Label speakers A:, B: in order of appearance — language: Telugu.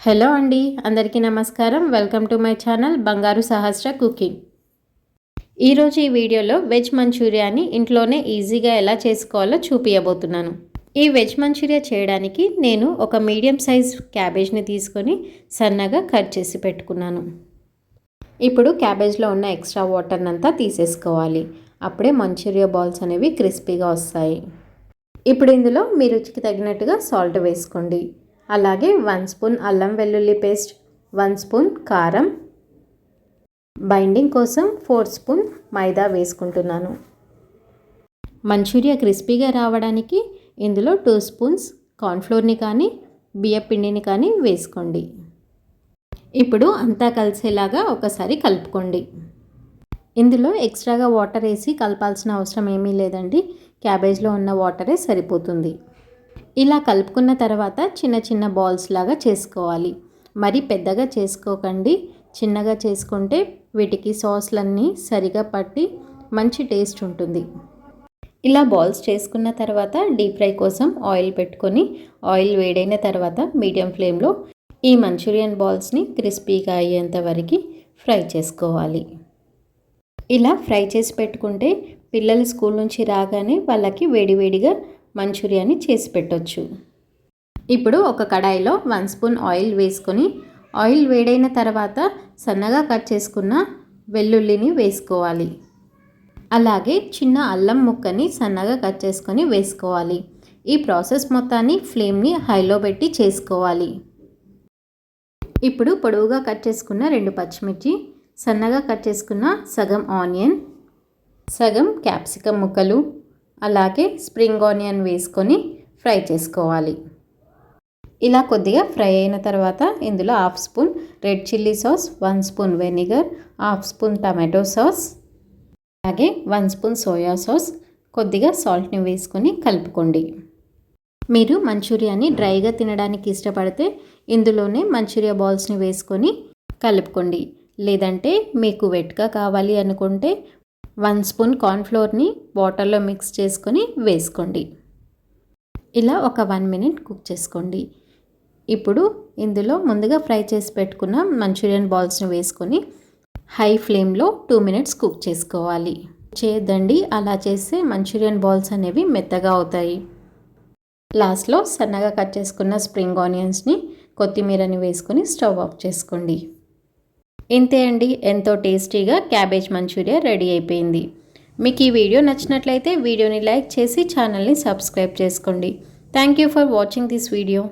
A: హలో అండి అందరికీ నమస్కారం. వెల్కమ్ టు మై ఛానల్ బంగారు సహస్ర కుకింగ్. ఈరోజు ఈ వీడియోలో వెజ్ మంచూరియాని ఇంట్లోనే ఈజీగా ఎలా చేసుకోవాలో చూపించబోతున్నాను ఈ వెజ్ మంచూరియా చేయడానికి నేను ఒక మీడియం సైజ్ క్యాబేజ్ని తీసుకొని సన్నగా కట్ చేసి పెట్టుకున్నాను. ఇప్పుడు క్యాబేజ్లో ఉన్న ఎక్స్ట్రా వాటర్ని అంతా తీసేసుకోవాలి. అప్పుడే మంచూరియా బాల్స్ అనేవి క్రిస్పీగా వస్తాయి. ఇప్పుడు ఇందులో మీ రుచికి తగినట్టుగా సాల్ట్ వేసుకోండి. అలాగే వన్ స్పూన్ అల్లం వెల్లుల్లి పేస్ట్ వన్ స్పూన్ కారం. బైండింగ్ కోసం ఫోర్ స్పూన్ మైదా వేసుకుంటున్నాను. మంచూరియా క్రిస్పీగా రావడానికి ఇందులో టూ స్పూన్స్ కార్న్ఫ్లోర్ని కానీ బియ్యపిండిని కానీ వేసుకోండి. ఇప్పుడు అంతా కలిసేలాగా ఒకసారి కలుపుకోండి. ఇందులో ఎక్స్ట్రాగా వాటర్ వేసి కలపాల్సిన అవసరం ఏమీ లేదండి. క్యాబేజ్లో ఉన్న వాటరే సరిపోతుంది. ఇలా కలుపుకున్న తర్వాత చిన్న చిన్న బాల్స్ లాగా చేసుకోవాలి. మరి పెద్దగా చేసుకోకండి. చిన్నగా చేసుకుంటే వీటికి సాస్లన్నీ సరిగా పట్టి మంచి టేస్ట్ ఉంటుంది. ఇలా బాల్స్ చేసుకున్న తర్వాత డీప్ ఫ్రై కోసం ఆయిల్ పెట్టుకొని ఆయిల్ వేడైన తర్వాత మీడియం ఫ్లేమ్లో ఈ మంచూరియన్ బాల్స్ని క్రిస్పీగా అయ్యేంత వరకు ఫ్రై చేసుకోవాలి. ఇలా ఫ్రై చేసి పెట్టుకుంటే పిల్లలు స్కూల్ నుంచి రాగానే వాళ్ళకి వేడివేడిగా మంచూరియాని చేసి పెట్టొచ్చు. ఇప్పుడు ఒక కడాయిలో వన్ స్పూన్ ఆయిల్ వేసుకొని ఆయిల్ వేడైన తర్వాత సన్నగా కట్ చేసుకున్న వెల్లుల్లిని వేసుకోవాలి. అలాగే చిన్న అల్లం ముక్కని సన్నగా కట్ చేసుకొని వేసుకోవాలి. ఈ ప్రాసెస్ మొత్తాన్ని ఫ్లేమ్ని హైలో పెట్టి చేసుకోవాలి. ఇప్పుడు పొడవుగా కట్ చేసుకున్న రెండు పచ్చిమిర్చి సన్నగా కట్ చేసుకున్న సగం ఆనియన్ సగం క్యాప్సికమ్ ముక్కలు అలాగే స్ప్రింగ్ ఆనియన్ వేసుకొని ఫ్రై చేసుకోవాలి. ఇలా కొద్దిగా ఫ్రై అయిన తర్వాత ఇందులో half spoon red chilli sauce one spoon vinegar half spoon tomato sauce అలాగే వన్ స్పూన్ సోయా సాస్ కొద్దిగా సాల్ట్ని వేసుకొని కలుపుకోండి. మీరు మంచూరియాని డ్రైగా తినడానికి ఇష్టపడితే ఇందులోనే మంచూరియా బాల్స్ని వేసుకొని కలుపుకోండి. లేదంటే మీకు వెట్గా కావాలి అనుకుంటే వన్ స్పూన్ కార్న్ఫ్లోర్ని వాటర్లో మిక్స్ చేసుకొని వేసుకోండి. ఇలా ఒక వన్ మినిట్ కుక్ చేసుకోండి. ఇప్పుడు ఇందులో ముందుగా ఫ్రై చేసి పెట్టుకున్న మంచూరియన్ బాల్స్ని వేసుకొని హై ఫ్లేమ్లో టూ మినిట్స్ కుక్ చేసుకోవాలి. చేయొద్దండి అలా చేస్తే మంచూరియన్ బాల్స్ అనేవి మెత్తగా అవుతాయి. లాస్ట్లో సన్నగా కట్ చేసుకున్న స్ప్రింగ్ ఆనియన్స్ని కొత్తిమీరని వేసుకొని స్టవ్ ఆఫ్ చేసుకోండి. ఇంతే అండి. ఎంతో టేస్టీగా క్యాబేజ్ మంచూరియా రెడీ అయిపోయింది. మీకు ఈ వీడియో నచ్చినట్లయితే వీడియోని లైక్ చేసి ఛానల్ని సబ్స్క్రైబ్ చేసుకోండి. Thank you for watching this video.